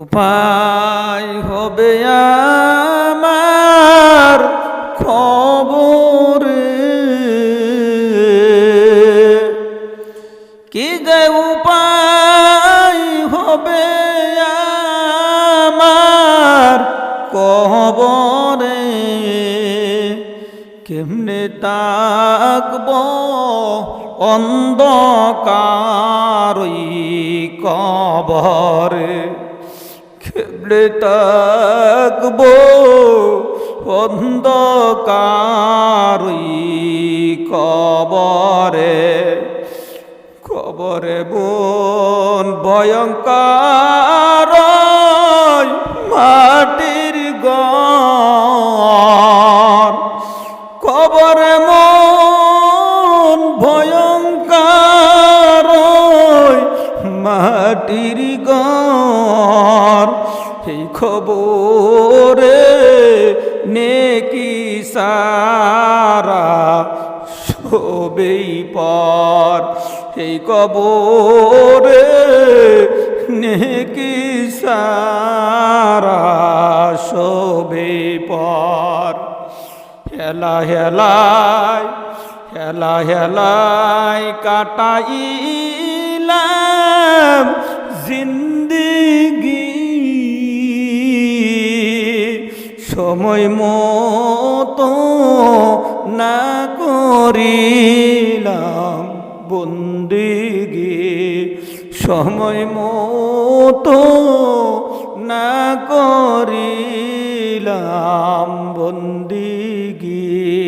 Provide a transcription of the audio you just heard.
উপায় হবে আমার খবরে। কি যে উপায় হবে আমার কবরে কেমনে তাকব অন্ধকারই কবরে? কেবলে তাকব অন্ধকারই কবরে। কবরে বোন ভয়ঙ্কর মাটির গর কবরে মন ভয়ঙ্কর মাটির এই খবরে নেকি সারা সবেই পর। এই কবরে নেকি সারা সবে পর। হেলা হেলায় হেলা হেলায় কাটাইলাম সময় মতো না করিলাম বন্দিগি। সময় মতো না করিলাম বন্দিগি।